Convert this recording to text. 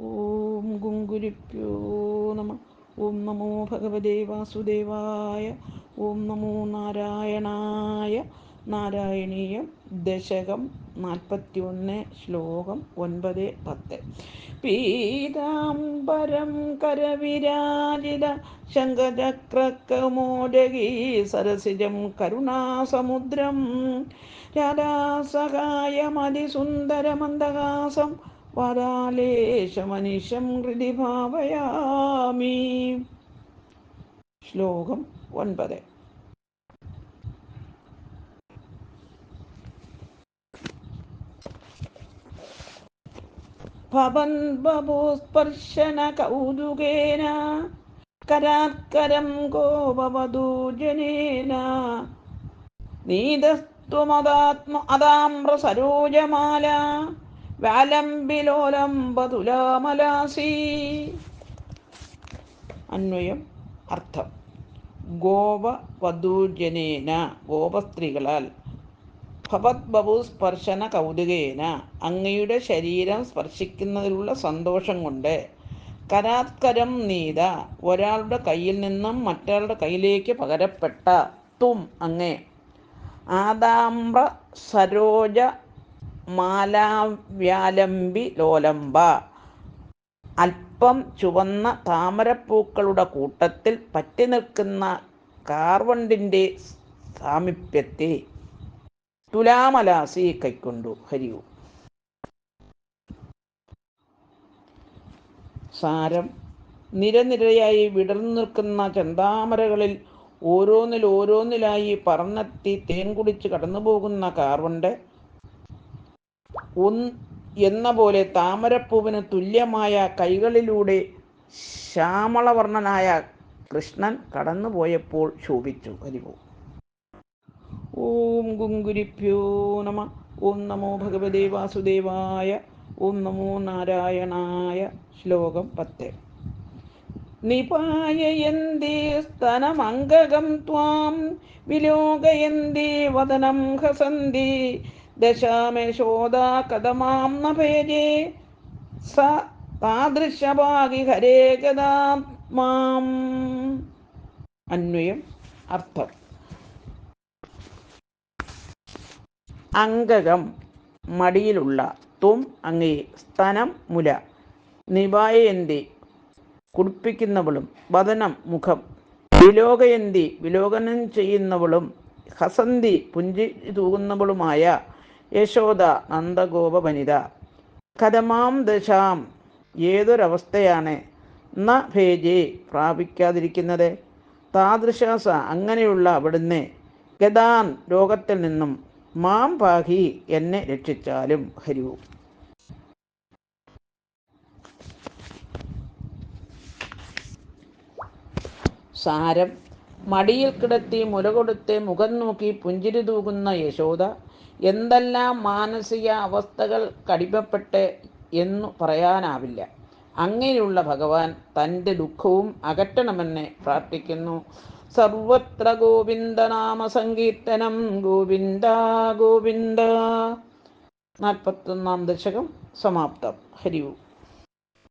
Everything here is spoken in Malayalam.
ഓം ഗുങ്കുരിപ്യോ നമ. ഓം നമോ ഭഗവതേ വാസുദേവായ. ഓം നമോ നാരായണായ. നാരായണീയം ദശകം നാൽപ്പത്തി ഒന്ന് ശ്ലോകം ഒൻപത് പത്ത്. പീതാംബരം കരവിരാജിത ശങ്കചക്രക്കമോരകി സരസിജം കരുണാസമുദ്രം രാധാസഹായമതിസുന്ദരമന്ദഹാസം വരാലേശമനിശം ഹൃദി ഭാവയാമി. ശ്ലോകം ഒൻപത്. ഭവൻ ബഭൂസ്പർശന കൗതുകേന കരാത്കരം ഗോപവധൂജനേന നീതസ്ത്വമതാത്മ അതാമ്ര സരോജമാല വ്യാലംബിലോലംബതുലാമലാസി അന്വയം അർത്ഥം. ഗോപവധൂജനേന ഗോപസ്ത്രീകളാൽ. ഭവത് സ്പർശന കൗതുകേന അങ്ങയുടെ ശരീരം സ്പർശിക്കുന്നതിലുള്ള സന്തോഷം കൊണ്ട്. കരാത്കരം നീത ഒരാളുടെ കയ്യിൽ നിന്നും മറ്റൊരാളുടെ കയ്യിലേക്ക് പകരപ്പെട്ട തും അങ്ങേ. ആദാമ്ര സരോജ മാലാവ്യാലംബി ലോലംബ. അല്പം ചുവന്ന താമരപ്പൂക്കളുടെ കൂട്ടത്തിൽ പറ്റി നിൽക്കുന്ന കാർവണ്ടിന്റെ സാമീപ്യത്തെ തുലാമലാസി കൈക്കൊണ്ടു ഹരിയു. സാരം നിരനിരയായി വിടർന്നു നിൽക്കുന്ന ചെന്താമരകളിൽ ഓരോന്നിൽ ഓരോന്നിലായി പറന്നെത്തി തേൻ കുടിച്ച് കടന്നു പോകുന്ന കാർവണ്ട് എന്ന പോലെ താമരപ്പൂവിന് തുല്യമായ കൈകളിലൂടെ ശ്യാമളവർണനായ കൃഷ്ണൻ കടന്നുപോയപ്പോൾ ശോഭിച്ചു. ഹരിപോ ഓം ഗുങ്കുരിപ്യോ നമ. ഓം നമോ ഭഗവതേ വാസുദേവായ. ഓം നമോ നാരായണായ. ശ്ലോകം പത്ത്. നിപായയന്തേ സ്തനമംഗകം ത്വാം. വിലോകയന്തേ വദനം ഹസന്തി. ദശാമേശോദാ കഥമാം നഭേജേ സ താദൃശഭാഗി ഹരേ ഗതാത്മാം അന്വയം അർത്ഥം. അങ്കകം മടിയിലുള്ള തും അങ്ങേ സ്തനം മുല. നിവായന്തി കുടിപ്പിക്കുന്നവളും വദനം മുഖം. വിലോകയന്തി വിലോകനം ചെയ്യുന്നവളും ഹസന്തി പുഞ്ചി തൂകുന്നവളുമായ യശോദ നന്ദഗോപ വനിത കഥമാം ദശാം. ഏതൊരവസ്ഥയാണ് ന ഭേജെ പ്രാപിക്കാതിരിക്കുന്നത്? താദൃശാസ അങ്ങനെയുള്ള അവിടുന്ന് ഗതാൻ രോഗത്തിൽ നിന്നും മാം പാഹി എന്നെ രക്ഷിച്ചാലും ഹരിവും സാരം. മടിയിൽ കിടത്തി മുല കൊടുത്ത് മുഖം നോക്കി പുഞ്ചിരി തൂകുന്ന യശോദ എന്തെല്ലാം മാനസിക അവസ്ഥകൾ കടിമപ്പെട്ട് എന്നു പറയാനാവില്ല. അങ്ങനെയുള്ള ഭഗവാൻ തന്റെ ദുഃഖവും അകറ്റണമെന്ന് പ്രാർത്ഥിക്കുന്നു. സർവത്ര ഗോവിന്ദനാമ സങ്കീർത്തനം ഗോവിന്ദ ഗോവിന്ദ. നാൽപ്പത്തൊന്നാം ദശകം സമാപ്തം. ഹരിവും